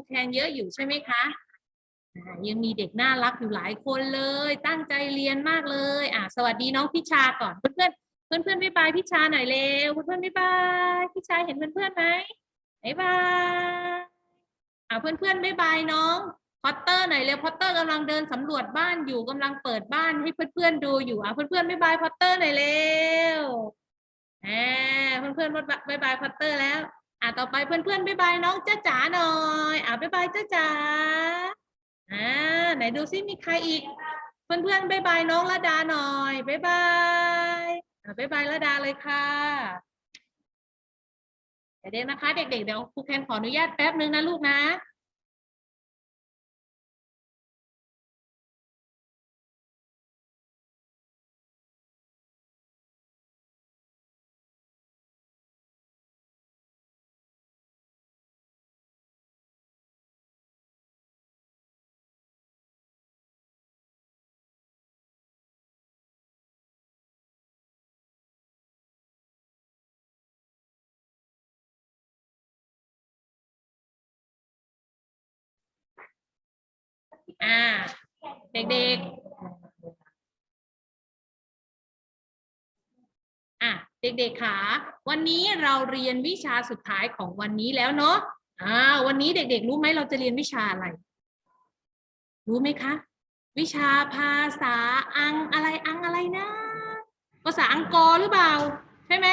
รูแคนเยอะอยู่ใช่ไหมคะยังมีเด็กน่ารักอยู่หลายคนเลย ตั้งใจเรียนมากเลยอะสวัสดีน้องพิชาก่อนเพื่อนเพื่อนเพื่อนๆบ๊ายบายพิชาหน่อยเร็วเพื่อนเพื่อนๆบ๊ายบายพิชาเห็นเพื่อนเพื่อนไหมบ๊ายบายอะเพื่อนเพื่อนๆบ๊ายบายน้องพอตเตอร์หน่อยเร็วพอตเตอร์กำลังเดินสำรวจบ้านอยู่กำลังเปิดบ้านให้เพื่อนเพื่อนๆดูอยู่อะเพื่อนเพื่อนๆบ๊ายบายพอตเตอร์หน่อยเร็วอ่าเพื่อนเพื่อนๆบ๊ายบายพอตเตอร์แล้ว อะต่อไปเพื่อนๆบ๊ายบายน้องจ้าจ๋าหน่อยอะบ๊ายบายจ้าจ๋าอ่าไหนดูซิมีใครอีก เพื่อนๆบ๊ายบายน้องระดาหน่อยบ๊ายบายอะบ๊ายบายระดาเลยค่ะเดี๋ยวนะคะ เด็กๆเดี๋ยวครูแคนขออนุญาตแป๊บนึงนะลูกนะ อ่า เด็กๆ อะ เด็กๆค่ะวันนี้เราเรียนวิชาสุดท้ายของวันนี้แล้วเนาะอ่า วันนี้เด็กๆ รู้ไหมเราจะเรียนวิชาอะไร รู้ไหมคะ วิชาภาษาอังอะไรอังอะไรนะ ภาษาอังกอร์หรือเปล่า ใช่ไหม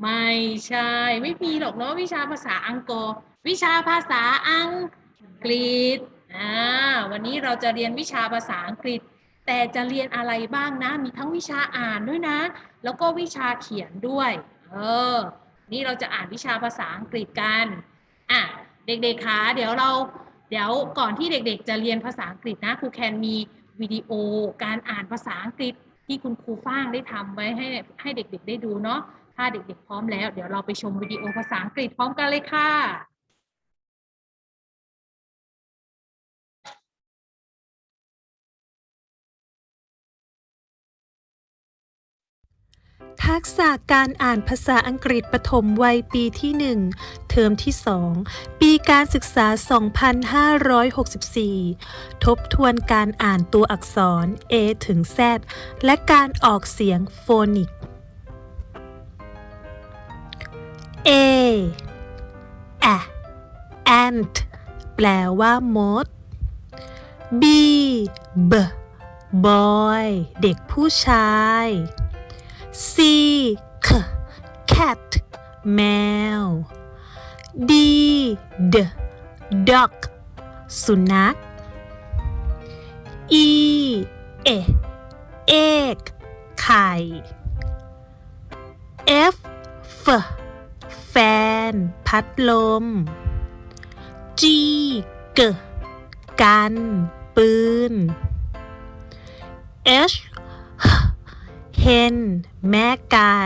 ไม่ใช่ ไม่มีหรอกเนาะวิชาภาษาอังกอร์วิชาภาษาอังกฤษ อ่าวันนี้เราจะเรียนวิชาภาษาอังกฤษ แต่จะเรียนอะไรบ้างนะ มีทั้งวิชาอ่านด้วยนะ แล้วก็วิชาเขียนด้วยเออนี่เราจะอ่านวิชาภาษาอังกฤษกันอะเด็กๆคะเดี๋ยวเราเดี๋ยวก่อนที่เด็กๆ จะเรียนภาษาอังกฤษนะครูแคนมีวิดีโอการอ่านภาษาอังกฤษที่คุณครูฟ้างได้ทำไว้ให้ให้เด็กๆ ได้ดูเนาะถ้าเด็กๆ พร้อมแล้ว เดี๋ยวเราไปชมวิดีโอภาษาอังกฤษพร้อมกันเลยค่ะ ทักษะการอ่านภาษาอังกฤษปฐมวัยปีที่ 1 เทอมที่ 2 ปีการศึกษา 2564 ทบทวนการอ่านตัวอักษร A ถึง Z และการออกเสียงโฟนิก A a ant แปลว่ามด B b boy เด็กผู้ชาย C k cat แมว D d dog สุนัข E e egg ไข่ F f แฟน พัดลม G g กัน ปืน H h เฮนแม่ไก่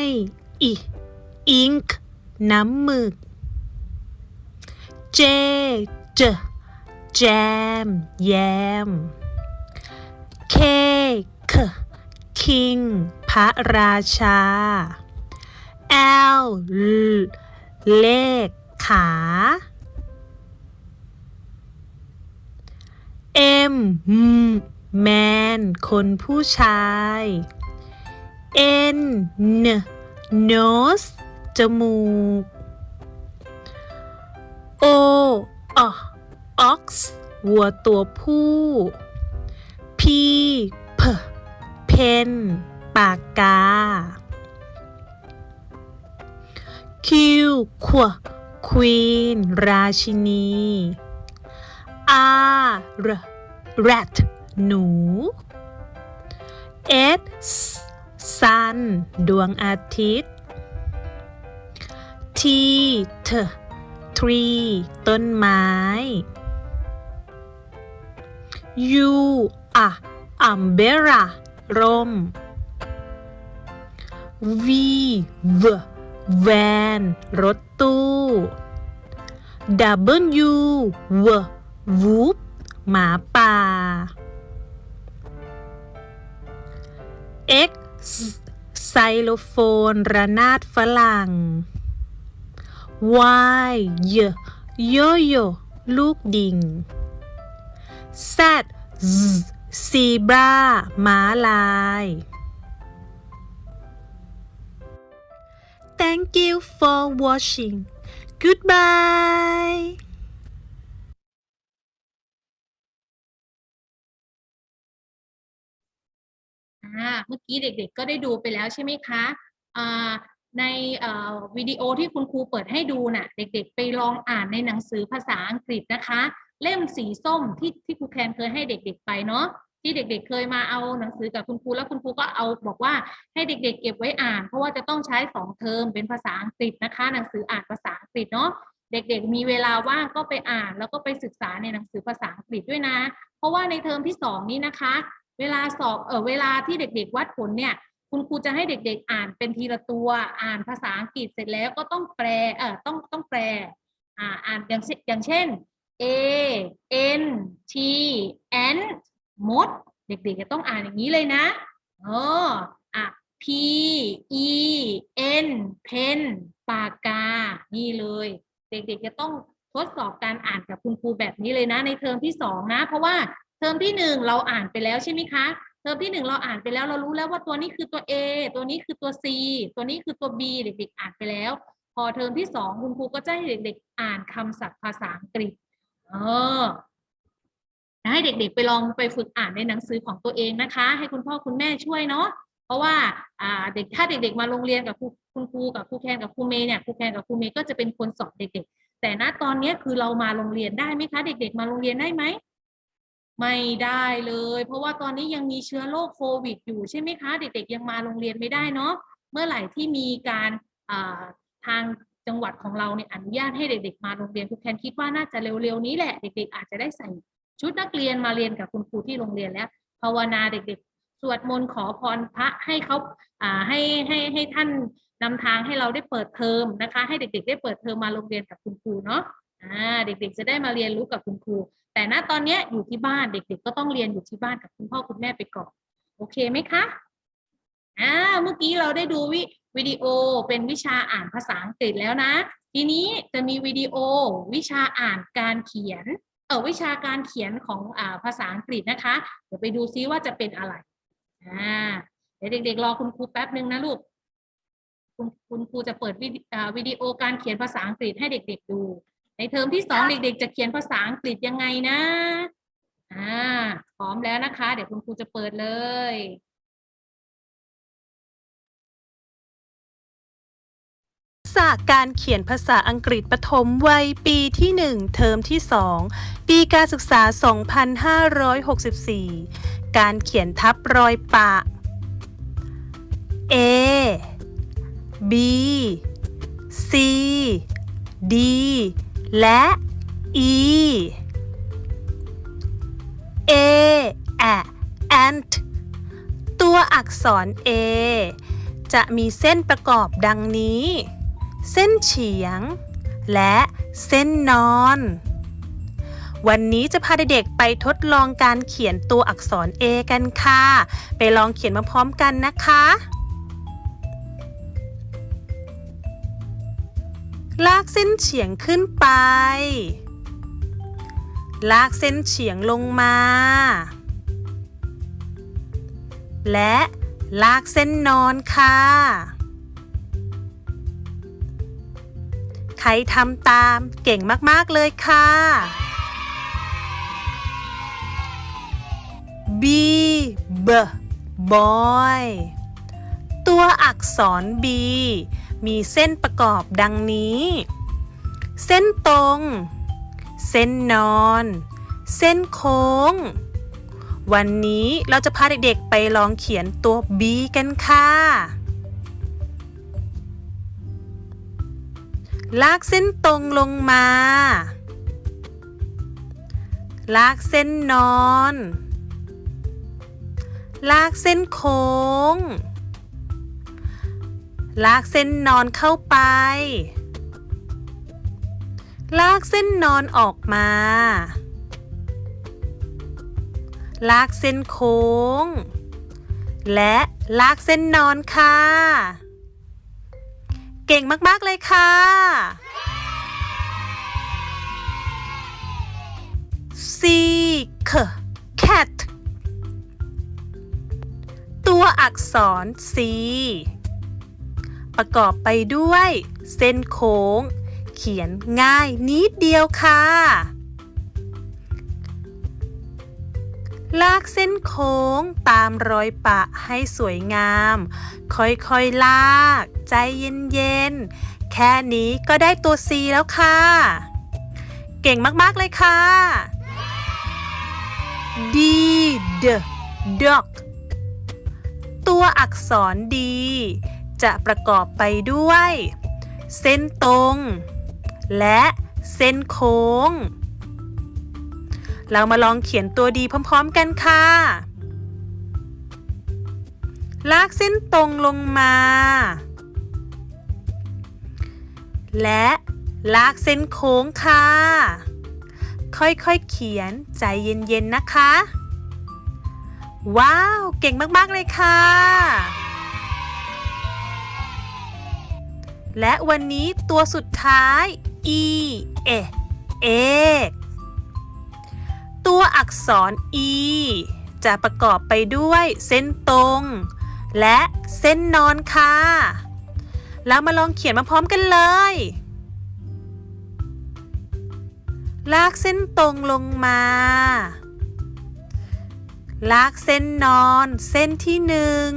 I อิอิงค์น้ำหมึก J เจ แจม แยม K คคิง พระราชา L เลขขา M แมน คนผู้ชาย N N nose จมูก O O ox วัวตัวผู้ P P pen ปากกา Q Q queen ราชินี R R rat หนู S sun ดวงอาทิตย์ T T tree ต้นไม้ U A umbrella ร่ม V V van รถตู้ W W whoop หมาป่า ไซโลโฟน ระนาดฝรั่ง Y ยโยโยลูกดิง Z ซีบราม้าลาย Thank you for watching Goodbye เมื่อกี้เด็กๆก็ได้ดูไปแล้วใช่ไหมคะในวิดีโอที่คุณครูเปิดให้ดูน่ะเด็กๆ ไปลองอ่านในหนังสือภาษาอังกฤษนะคะ เล่มสีส้มที่ที่ครูแคนเคยให้เด็ก ๆ ไปเนาะที่เด็ก ๆ เคยมาเอาหนังสือกับคุณครูแล้วคุณครูก็เอาบอกว่าให้เด็ก ๆ เก็บไว้อ่าน เพราะว่าจะต้องใช้สองเทอมเป็นภาษาอังกฤษนะคะ หนังสืออ่านภาษาอังกฤษเนาะเด็กๆ มีเวลาว่างก็ไปอ่าน แล้วก็ไปศึกษาในหนังสือภาษาอังกฤษด้วยนะ เพราะว่าในเทอมที่สองนี้นะคะ เวลาสอบเออเวลาที่เด็ก ๆ วัดผลเนี่ย คุณครูจะให้เด็ก ๆ อ่านเป็นทีละตัวอ่านภาษาอังกฤษเสร็จแล้วก็ต้องแปลเออต้องต้องแปลอ่าอ่านอย่างเช่นอย่างเช่น A N T N มด เด็ก ๆ จะต้องอ่านอย่างนี้เลยนะเอออะ P E N pen ปากกา นี่เลย เด็ก ๆ จะต้องทดสอบการอ่านกับคุณครูแบบนี้เลยนะ ในเทอมที่สองนะ เพราะว่า เทอมที่หนึ่งเราอ่านไปแล้วใช่ไหมคะ เทอมที่หนึ่งเราอ่านไปแล้วเรารู้แล้วว่าตัวนี้คือตัว A ตัวนี้คือตัว C ตัวนี้คือตัว B เด็กๆอ่านไปแล้ว พอเทอมที่สองคุณครูก็จะให้เด็กๆ อ่านคำศัพท์ภาษาอังกฤษ เออให้เด็กๆ ไปลองไปฝึกอ่านในหนังสือของตัวเองนะคะ ให้คุณพ่อคุณแม่ช่วยเนาะเพราะว่าอ่าเด็กถ้าเด็กๆ มาโรงเรียนกับคุณครูกับครูแคนกับครูเมย์เนี่ยครูแคนกับครูเมย์ก็จะเป็นคนสอนเด็กๆ แต่ณตอนนี้คือเรามาโรงเรียนได้ไหมคะ เด็ก ๆ มาโรงเรียนได้ไหม ไม่ได้เลย เพราะว่าตอนนี้ยังมีเชื้อโรคโควิด อยู่ใช่ไหมคะ เด็กๆยังมาโรงเรียนไม่ได้เนาะเมื่อไหร่ที่มีการทางจังหวัดของเราเนี่ยอนุญาตให้เด็กๆ มาโรงเรียนครูแคนคิดว่าน่าจะเร็วๆนี้แหละเด็ก ๆ อาจจะได้ใส่ชุดนักเรียนมาเรียนกับคุณครูที่โรงเรียนแล้วภาวนาเด็กๆ สวดมนต์ขอพรพระให้เขาให้ให้ให้ท่านนำทางให้เราได้เปิดเทอมนะคะ ให้เด็กๆ ได้เปิดเทอมมาโรงเรียนกับคุณครูเนาะเด็กๆจะได้มาเรียนรู้กับคุณครู แต่ณตอนนี้อยู่ที่บ้านเด็ก ๆ ก็ต้องเรียนอยู่ที่บ้านกับคุณพ่อคุณแม่ไปก่อน โอเคไหมคะอ่าเมื่อกี้เราได้ดูวิวิดีโอเป็นวิชาอ่านภาษาอังกฤษแล้วนะ ทีนี้จะมีวิดีโอวิชาอ่านการเขียนเออวิชาการเขียนของอ่าภาษาอังกฤษนะคะ เดี๋ยวไปดูซิว่าจะเป็นอะไรอ่าเดี๋ยวเด็กๆรอคุณครูแป๊บนึงนะลูกคุณคุณครูจะเปิดวิดีอ่าวิดีโอการเขียนภาษาอังกฤษให้เด็ก ๆ ดู ในเทอมที่สองเด็ก ๆ จะเขียนภาษาอังกฤษยังไงนะอ่าพร้อมแล้วนะคะ เดี๋ยวคุณครูจะเปิดเลยศาสการเขียนภาษาอังกฤษปฐมวัยปีที่ 1 เทอมที่ 2 ปีการศึกษา 2564 การเขียนทับรอยปะ A B C D และ E A A ant ตัวอักษร A จะมีเส้นประกอบดังนี้ เส้นเฉียง และเส้นนอน วันนี้จะพาเด็กๆไปทดลองการเขียนตัวอักษร A กันค่ะ ไปลองเขียนมาพร้อมกันนะคะ ลากเส้นเฉียงขึ้นไป ลากเส้นเฉียงลงมา และลากเส้นนอนค่ะ ใครทำตามเก่งมาก ๆ เลยค่ะ B B boy ตัวอักษร B มีเส้นประกอบดังนี้ เส้นตรง เส้นนอน เส้นโค้ง วันนี้เราจะพาเด็กๆไปลองเขียนตัว B กันค่ะ ลากเส้นตรงลงมา ลากเส้นนอน ลากเส้นโค้ง ลากเส้นนอนเข้าไป ลากเส้นนอนออกมา ลากเส้นโค้ง และลากเส้นนอนค่ะ เก่งมาก ๆ เลยค่ะ seek cat ตัวอักษร C ประกอบไปด้วย เส้นโค้ง เขียนง่ายนิดเดียวค่ะ ลากเส้นโค้งตามรอยปะให้สวยงาม ค่อยๆลาก ใจเย็นๆ แค่นี้ก็ได้ตัว C แล้วค่ะ เก่งมากๆเลยค่ะ D D dog ตัวอักษรดี จะประกอบไปด้วย เส้นตรง และเส้นโค้ง เรามาลองเขียนตัวดีพร้อมๆกันค่ะ ลากเส้นตรงลงมา และลากเส้นโค้งค่ะ ค่อยๆเขียนใจเย็นๆนะคะ ว้าว เก่งมากๆเลยค่ะ และวันนี้ตัวสุดท้าย e เอเอกตัวอักษร e จะประกอบไปด้วยเส้นตรง และเส้นนอนค่ะ แล้วมาลองเขียนมาพร้อมกันเลย ลากเส้นตรงลงมา ลากเส้นนอน เส้นที่หนึ่ง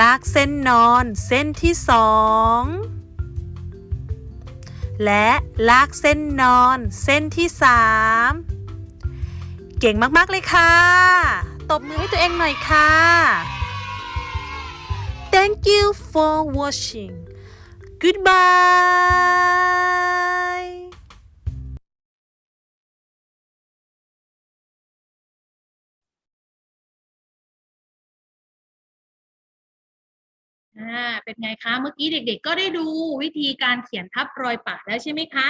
ลากเส้นนอนเส้นที่สองและลากเส้นนอนเส้นที่สามเก่งมากๆเลยค่ะ ตบมือให้ตัวเองหน่อยค่ะ Thank you for watching Goodbye อ่าเป็นไงคะเมื่อกี้เด็กๆ ก็ได้ดูวิธีการเขียนทับรอยปะแล้วใช่ไหมคะ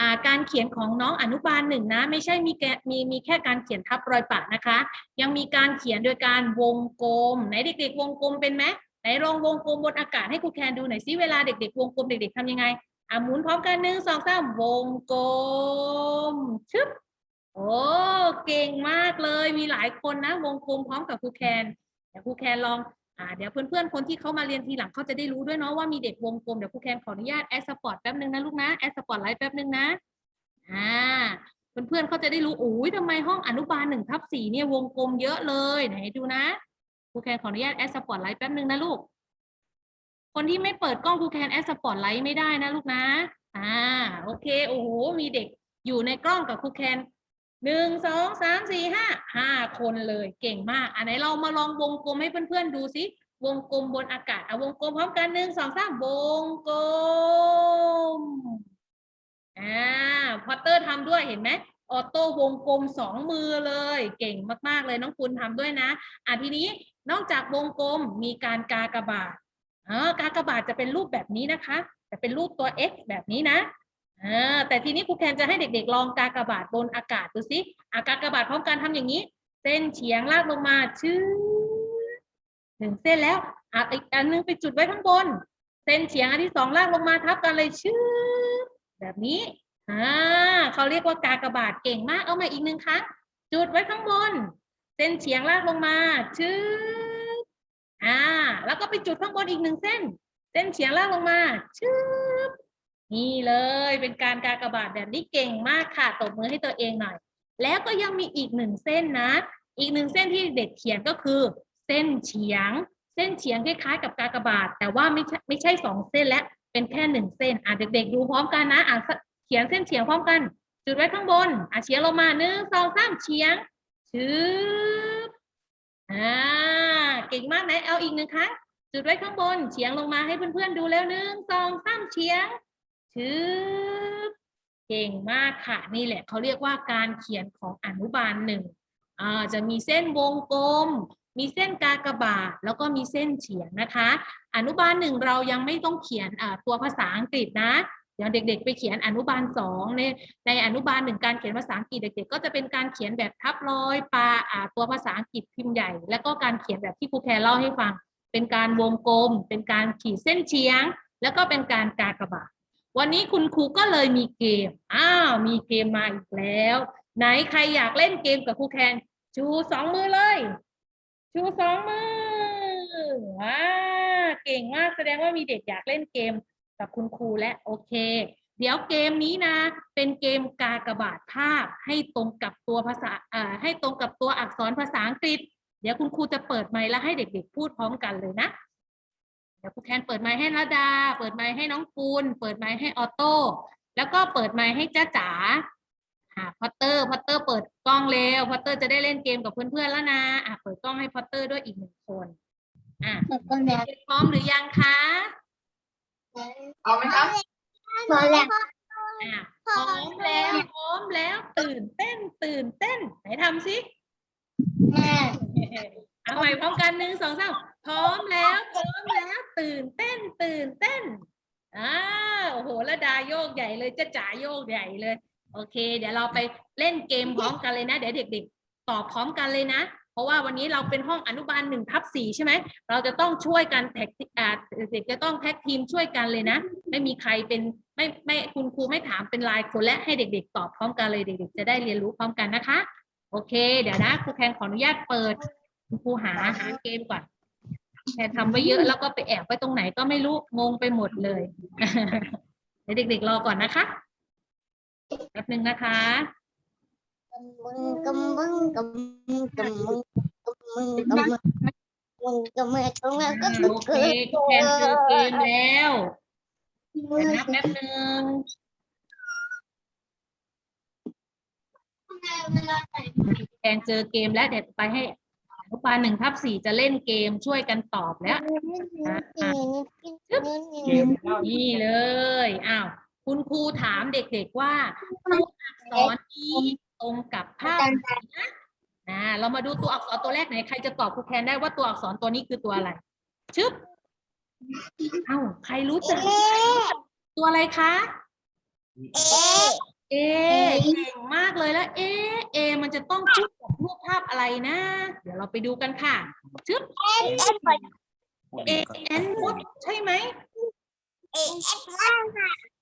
อ่าการเขียนของน้องอนุบาลหนึ่งนะ ไม่ใช่มีแกมีมีแค่การเขียนทับรอยปะนะคะ ยังมีการเขียนโดยการวงกลมไหนเด็ก ๆ วงกลมเป็นไหมไหนลองวงกลมบนอากาศให้ครูแคนดูหน่อยสิเวลาเด็ก ๆ วงกลมเด็กๆทำยังไงอะหมุนพร้อมกันหนึ่งสองสามวงกลมชึบโอ้เก่งมากเลยมีหลายคนนะ วงกลมพร้อมกับครูแคนเดี๋ยวครูแคนลอง อ่าเดี๋ยวเพื่อนๆ คนที่เขามาเรียนทีหลังเขาจะได้รู้ด้วยเนาะว่ามีเด็กวงกลม เดี๋ยวครูแคนขออนุญาตแอดสปอร์ตแป๊บนึงนะลูกนะแอดสปอร์ตไลท์แป๊บนึงนะอ่าเพื่อนๆเขาจะได้รู้โอ้ยทำไมห้องอนุบาลหนึ่งทับสี่เนี่ยวงกลมเยอะเลยไหนดูนะครูแคนขออนุญาตแอดสปอร์ตไลท์แป๊บนึงนะลูก คนที่ไม่เปิดกล้องครูแคนแอดสปอร์ตไลท์ไม่ได้นะลูกนะอ่าโอเคโอ้โหมีเด็กอยู่ในกล้องกับครูแคน หนึ่งสองสามสี่ห้าห้าคนเลยเก่งมาก อันไหนเรามาลองวงกลมให้เพื่อนๆดูสิวงกลมบนอากาศเอาวงกลมพร้อมกันหนึ่งสองสามวงกลมอ่าพอตเตอร์ทำด้วยเห็นไหมออโต้วงกลมสองมือเลย เก่งมากๆเลยน้องคุณทำด้วยนะอะทีนี้นอกจากวงกลมมีการกากบาทเออกากบาทจะเป็นรูปแบบนี้นะคะ จะเป็นรูปตัว x แบบนี้นะ แต่ทีนี้ครูแคนจะให้เด็กๆ ลองกากบาทบนอากาศดูสิอะกากบาทพร้อมกันทำอย่างนี้ เส้นเฉียงลากลงมาชื่อหนึ่งเส้นแล้วอะอีกอันนึงไปจุดไว้ข้างบน เส้นเฉียงอันที่สองลากลงมาทับกันเลยชื่อแบบนี้อ่าเขาเรียกว่ากากบาทเก่งมากเอามาอีกหนึ่งครั้งจุดไว้ข้างบน เส้นเฉียงลากลงมาชื่ออ่า แล้วก็ไปจุดข้างบนอีกหนึ่งเส้น เส้นเฉียงลากลงมาชื่อ นี่เลยเป็นการกากบาทแบบนี้เก่งมากค่ะตบมือให้ตัวเองหน่อย แล้วก็ยังมีอีกหนึ่งเส้นนะ อีกหนึ่งเส้นที่เด็กเขียนก็คือ เส้นเฉียง เส้นเฉียงคล้ายๆ กับกากบาท แต่ว่าไม่ใช่ไม่ใช่สองเส้นและเป็นแค่หนึ่งเส้นอะเด็กๆดูพร้อมกันนะอะเขียนเส้นเฉียงพร้อมกัน จุดไว้ข้างบนอะเฉียงลงมาหนึ่งสองสามเฉียงชืบอ่าเก่งมากไหนเอาอีกหนึ่งครั้งจุดไว้ข้างบนเฉียงลงมาให้เพื่อนๆดูแล้วหนึ่งสองสามเฉียง ชืบเก่งมากค่ะ นี่แหละเขาเรียกว่าการเขียนของอนุบาลหนึ่งจะมีเส้นวงกลม มีเส้นกากบาท แล้วก็มีเส้นเฉียงนะคะ อนุบาลหนึ่งเรายังไม่ต้องเขียนตัวภาษาอังกฤษนะเดี๋ยวเด็ก ๆ ไปเขียนอนุบาลสองในในอนุบาลหนึ่งการเขียนภาษาอังกฤษเด็ก ๆ ก็จะเป็นการเขียนแบบทับรอยปลาอ่าตัวภาษาอังกฤษพิมพ์ใหญ่ แล้วก็การเขียนแบบที่ครูแคร์เล่าให้ฟัง เป็นการวงกลม เป็นการขีดเส้นเฉียง แล้วก็เป็นการกากบาท วันนี้คุณครูก็เลยมีเกม อ้าว มีเกมมาอีกแล้ว ไหนใครอยากเล่นเกมกับครูแคน ชูสองมือเลย ชูสองมือ ว้า เก่งมาก แสดงว่ามีเด็กอยากเล่นเกมกับคุณครูและโอเค เดี๋ยวเกมนี้นะ เป็นเกมกากบาทภาพให้ตรงกับตัวภาษาอ่าให้ตรงกับตัวอักษรภาษาอังกฤษ เดี๋ยวคุณครูจะเปิดไมค์แล้วให้เด็กๆพูดพร้อมกันเลยนะ ดี๋ยวครูแคนเปิดไมค์ให้ระดา เปิดไมค์ให้น้องปูน เปิดไมค์ให้ออโต้ แล้วก็เปิดไมค์ให้จ้าจ๋าอ่าพอตเตอร์ พอตเตอร์เปิดกล้องเร็ว พอตเตอร์จะได้เล่นเกมกับเพื่อนๆแล้วนะอะเปิดกล้องให้พอตเตอร์ด้วยอีกหนึ่งคน อะพร้อมหรือยังคะเอาไหมครับพอแล้วอะพร้อมแล้วพร้อมแล้ว ตื่นเต้น ตื่นเต้น ไหนทำสิแม่ เอาใหม่พร้อมกันหนึ่งสองสามพร้อมแล้ว พร้อมแล้ว ตื่นเต้น ตื่นเต้นอ่าโอ้โหระดาโยกใหญ่เลยจ้าจ๋าโยกใหญ่เลย โอเค เดี๋ยวเราไปเล่นเกมพร้อมกันเลยนะ เดี๋ยวเด็ก ๆ ตอบพร้อมกันเลยนะ เพราะว่าวันนี้เราเป็นห้องอนุบาลหนึ่งทับสี่ใช่ไหม เราจะต้องช่วยกันแท็กอ่าเด็กจะต้องแท็กทีมช่วยกันเลยนะ ไม่มีใครเป็นไม่ไม่คุณครูไม่ถามเป็นรายคนและให้เด็ก ๆ ตอบพร้อมกันเลยเด็ก ๆ จะได้เรียนรู้พร้อมกันนะคะ โอเค เดี๋ยวนะครูแพนขออนุญาตเปิด คุณครูหาหาเกมก่อนแพนทำไว้เยอะแล้วก็ไปแอบไว้ตรงไหนก็ไม่รู้งงไปหมดเลยเดี๋ยวเด็กๆรอก่อนนะคะแป๊บหนึ่งนะคะมึงกำมึงกำมึงกำมึงกำมึงกำมึงมึงกำมึงกำมึงก็โอเคครูแพนเจอเกมแล้วเดี๋ยวนะแป๊บหนึ่งแพนเจอเกมแล้วเดี๋ยวไปให้ อนุบาหนึ่งทับสี่จะเล่นเกมช่วยกันตอบแล้วนี่เลยอ้าวคุณครูถามเด็กๆว่าตัวอักษรนี้ตรงกับภาพไหนนะอ่าเรามาดูตัวอักษรตัวแรกไหนใครจะตอบครูแคนได้ว่าตัวอักษรตัวนี้คือตัวอะไร ชึบเอ้าใครรู้จักตัวอะไรคะเอ เก่งมากเลยแล้วเอเอ มันจะต้องคู่กับรูปภาพอะไรนะ เดี๋ยวเราไปดูกันค่ะชึบเอเอ็นมดใช่ไหม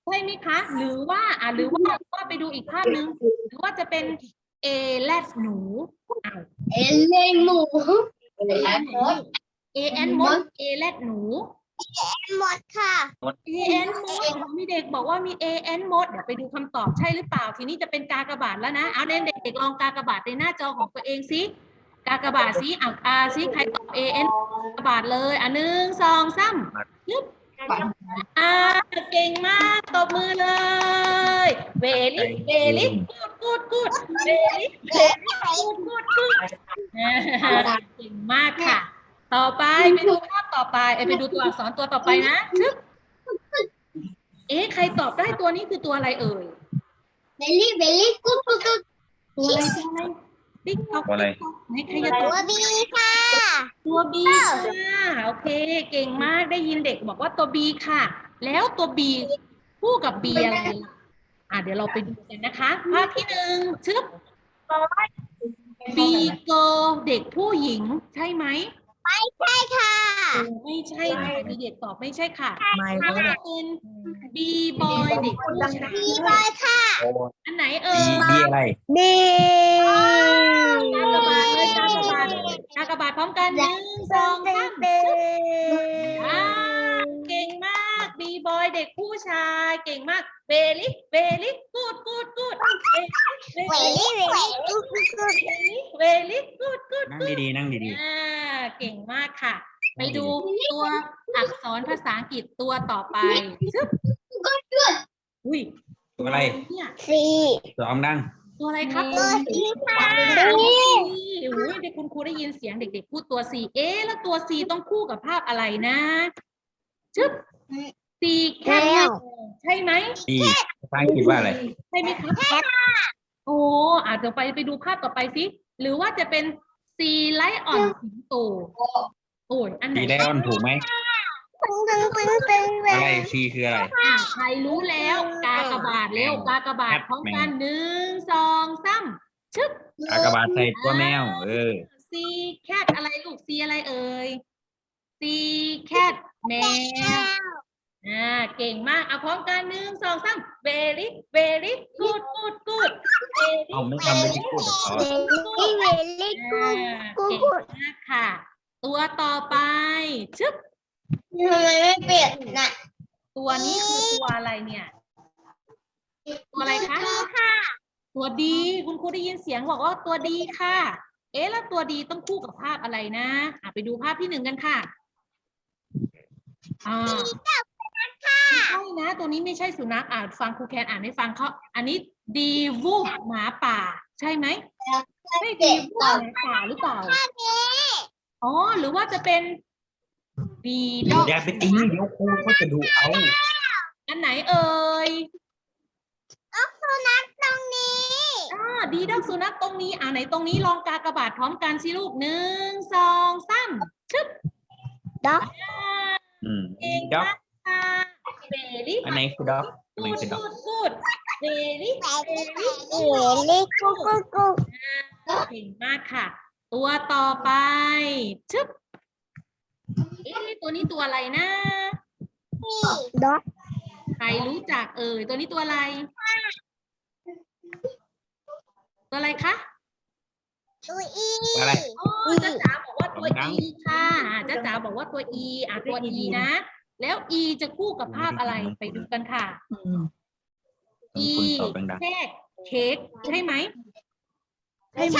ใช่ไหมคะ หรือว่าอ่าหรือว่าว่าไปดูอีกภาพหนึ่งหรือว่าจะเป็นเอแลดหนูอ้าวเอ็นเล่นหมูเอแอนมดเอแลดหนู หมดค่ะเอแอนมดมีเด็กบอกว่ามีเอแอนมดเดี๋ยวไปดูคำตอบใช่หรือเปล่า ทีนี้จะเป็นกากบาทแล้วนะ เอาเด็กเด็กๆลองกากบาทในหน้าจอของตัวเองสิกากบาทสิอะอาสิใครตอบเอแอนกากบาทเลยอะหนึ่งสองสามยึบอ่าเก่งมากตบมือเลยเวลิเวลิกูดกูดกูดเวลิเวลิกูดกูดกูดเก่งมากค่ะ ต่อไปไปดูภาพต่อไปเอ้ยไปดูตัวอักษรตัวต่อไปนะชึบเอ๊ะใครตอบได้ตัวนี้คือตัวอะไรเอ่ยเบลลี่เบลลี่กุ๊กกุ๊กกุ๊กตัวอะไรตัวอะไรติ๊กต๊อกตัวอะไร ไหนใครจะตตัอวบบีค่ะตัวบีค่ะโอเค เก่งมากได้ยินเด็กบอกว่าตัวบีค่ะ แล้วตัวบีคู่กับบีอะไรล่ะอะเดี๋ยวเราไปดูกันนะคะภาพที่หนึ่งชึบบีโกเด็กผู้หญิงใช่ไหม ใช่ค่ะโอ้ไม่ใช่ค่ะมีเด็กตอบไม่ใช่ค่ะไม่ถ้าเป็นบีบอยเด็กผู้ชายบีบอยค่ะ อันไหนเอ่บียบีอะไร บีกากบาทเลยกากบาทกากบาทพร้อมกันหนึ่งสองสามชึบอ่าเก่งมาก บีบอยเด็กผู้ชายเก่งมากเวลิเวลิกูดกูดกูดเวลิเวเวลิลี่เวลี่กุ๊กกุ๊กกุ๊กเวลิกูดกูดนั่งดีๆ นั่งดีอ่าเก่งมากค่ะ ๆไปดูตัวอักษรภาษาอังกฤษตัวต่อไปซึบอุ้ยตัวอะไร เนี่ยสีตัวอมดัง ตัวอะไรครับตัวสีค่ะอุ้ยเด็กคุณครูได้ยินเสียงเด็ก ๆ พูดตัว C เอ๊ะแล้วตัว C ต้องคู่กับภาพอะไรนะชึบ C แค่ใช่ไหมบีภาษาอังกฤษว่าอะไร ใช่ไหมคะโอ้อาจจะไปไปดูภาพต่อไปสิ หรือว่าจะเป็นซีไลออนสิงโตโอ้ยอันไหนบีไลออนถูกไหม ตึงตึงตึงตึงอะไรซีคืออะไร อะใครรู้แล้วกากบาทเร็วกากบาทพร้อมกันหนึ่งสองสามชึบอากาบาทใส่ตัวแมว เออ ซีแคทอะไรลูกซีอะไรเอ่ยซีแคทแมวอ่า เก่งมากเอาพร้อมกันหนึ่งสองสาม very very good good good very เอาไม่ทำไม่ได้พูดกับเขาเวลี่เวลี่อ่ากูเก่งกูมากค่ะ ตัวต่อไปชึบทำไมไม่เปลี่ยนน่ะตัวนี้คือตัวอะไรเนี่ย ตัวอะไรคะค่ะตัวดี คุณครูได้ยินเสียงบอกว่าตัวดีค่ะ เอ๊ะแล้วตัวดีต้องคู่กับภาพอะไรนะอะไปดูภาพที่หนึ่งกันค่ะอ่า ไม่ใช่นะ ตัวนี้ไม่ใช่สุนัขอ่านฟังครูแคนอ่านให้ฟังเขาอันนี้ดีวูบหมาป่า ใช่ไหมใช่ดีวูบหมาป่าหรือเปล่าอ๋อหรือว่าจะเป็นดีดอกอย่าไปตีเดี๋ยวครูก็จะดูเอาอันไหนเอ่ยสุนัขตรงนี้อ่าดีดอกสุนัขตรงนี้อ่าไหนตรงนี้ลองกากระบาดพร้อมกันสิลูกหนึ่งสองสามชึบด็อกอ่าอืมเก่งด็อกมากค่ะ เบลี่อันไหนคือด็อกอันไหนกูดคือด็อกกูดกูดเบลี่เวลี่กูกูกูเก่งมากค่ะ ตัวต่อไปชึบเอ๊ะตัวนี้ตัวอะไรนะ ด็อกใครรู้จักเอ่ย ตัวนี้ตัวอะไร ตัวอะไรคะตัวอีอะไรอ๋อจ้าจ๋าบอกว่าตัวดัง E ค่ะจ้าจ๋าบอกว่าตัว E อะตัว E นะ แล้ว E จะคู่กับภาพอะไรไปดูกันค่ะ E คุณตอบดังแค่เค้กใช่ไหมใช่ไหม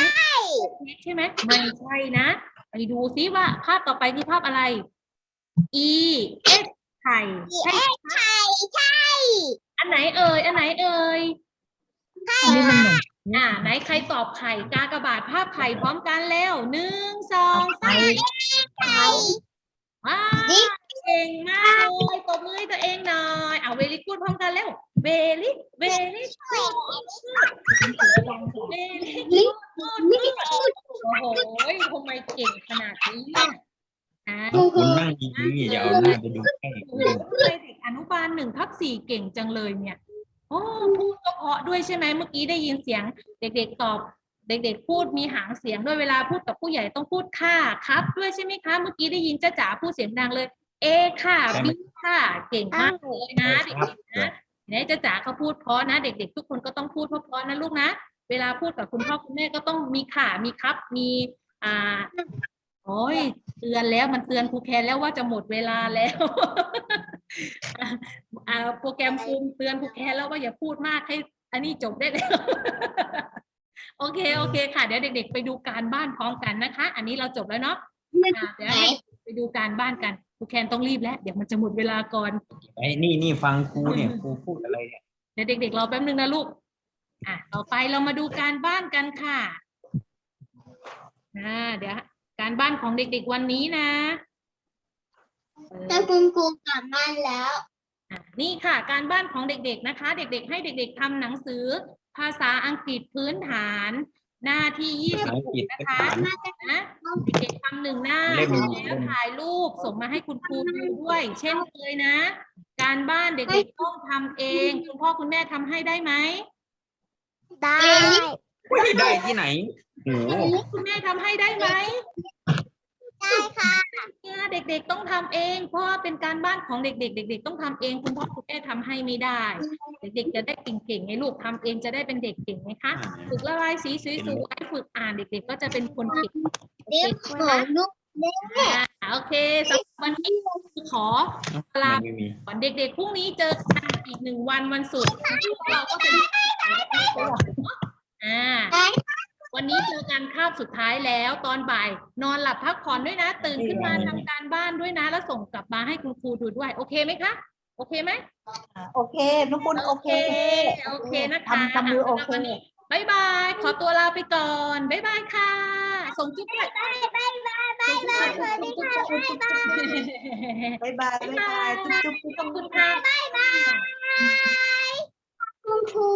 เค้กใช่ไหมไม่ใช่นะไปดูซิว่าภาพต่อไปคือภาพอะไร E S ไข่ใช่ไหมไข่ใช่ อันไหนเอ่ย อันไหนเอ่ยอันนี้มันหนุ่มอ่าไหนใครตอบไข่กากบาทภาพไข่พร้อมกันแล้วหนึ่งสองสามไข่ว้าว เก่งมากเลยตบมือให้ตัวเองหน่อยเอาเวลิกูดพร้อมกันแล้วเวลิเวลิกูดเวลิกูดโอ้โหทำไมเก่งขนาดนี้เนี่ยอ่าๆคุณนั่งดีๆอย่าเอาหน้าไปดูใกล้โอ้โหทำไมเด็กอนุบาลหนึ่งทับสี่เก่งจังเลยเนี่ยโอ้พูดก็เพราะด้วยใช่ไหมเมื่อกี้ได้ยินเสียง เด็กๆตอบเด็กๆ พูดมีหางเสียงด้วยเวลาพูดกับผู้ใหญ่ต้องพูดค่ะครับ ด้วยใช่ไหมคะ เมื่อกี้ได้ยินจ้าจ๋าพูดเสียงดังเลย เอค่ะบีค่ะ เก่งมากเลยนะเด็กๆนะเนี่ยจ้าจ๋าเขาพูดเพราะนะ เด็ก ๆ ทุกคนก็ต้องพูดเพราะๆนะลูกนะ เวลาพูดกับคุณพ่อคุณแม่ก็ต้องมีค่ะมีครับ มีอ่าโอ้ยเตือนแล้วมันเตือนครูแคนแล้วว่าจะหมดเวลาแล้วอ่าโปรแกรมซูมเตือนครูแคนแล้วว่าอย่าพูดมากให้ อันนี้จบได้แล้วโอเคโอเคค่ะ เดี๋ยวเด็ก ๆ ไปดูการบ้านพร้อมกันนะคะ อันนี้เราจบแล้วเนาะอ่าเดี๋ยวให้ ไปดูการบ้านกันครูแคนต้องรีบแล้ว เดี๋ยวมันจะหมดเวลาก่อนไอ้นี่นี่ฟังครูเนี่ยครูพูดอะไรเนี่ยเดี๋ยวเด็กๆรอแป๊บนึงนะลูกอะต่อไปเรามาดูการบ้านกันค่ะอ่าเดี๋ยวการบ้านของเด็กๆวันนี้นะเออแต่คุณครูกลับบ้านแล้วอะนี่ค่ะการบ้านของเด็กๆนะคะ เด็กๆ ให้เด็ก ๆทำหนังสือ ภาษาอังกฤษพื้นฐาน หน้าที่ยี่ภาสิษาบอังกฤษนะเป็นคะฐานนะเด็กๆทำหนึ่งหน้าเล่มแล้วถ่ายรูปส่งมาให้คุณครูดูด้วย เช่นเคยนะ การบ้านเด็กๆต้องทำเอง คุณพ่อคุณแม่ทำให้ได้ไหมได้ไม่ได้ที่ไหนโอ้โหคุณแม่ทำให้ได้ไหม ได้ค่ะเนี่ยเด็กๆต้องทำเอง เพราะว่าเป็นการบ้านของเด็ก ๆ เด็ก ๆ ต้องทำเอง คุณพ่อคุณแม่ทำให้ไม่ได้ เด็กๆจะได้เก่งๆไงลูกทำเองจะได้เป็นเด็กเก่งไหมคะ ฝึกระบายสีสวยๆฝึกอ่านเด็ก ๆ ก็จะเป็นคนเก่ง เดี๋ยวของลูกอ่าโอเคสำหรับวันนี้ขอลา ไม่มี ก่อนเด็กๆ พรุ่งนี้เจอกันอีกหนึ่งวันวันศุกร์เราก็เป็นอ่า วันนี้เจอกันคาบสุดท้ายแล้วตอนบ่าย นอนหลับพักผ่อนด้วยนะ ตื่นขึ้นมาทำการบ้านด้วยนะ แล้วส่งกลับมาให้คุณครูดูด้วย โอเคไหมคะ โอเคไหมโอเคนุกุลโอเคโอเคนะคะทำทำมือโอเค สำหรับวันนี้บายบาย ขอตัวลาไปก่อนบายบายค่ะ ส่งจุ๊บด้วยบายบายบายบายบายบายบายบ๊ายบายบ๊ายบายจุ๊บจุ๊บขอบคุณค่ะคุณครู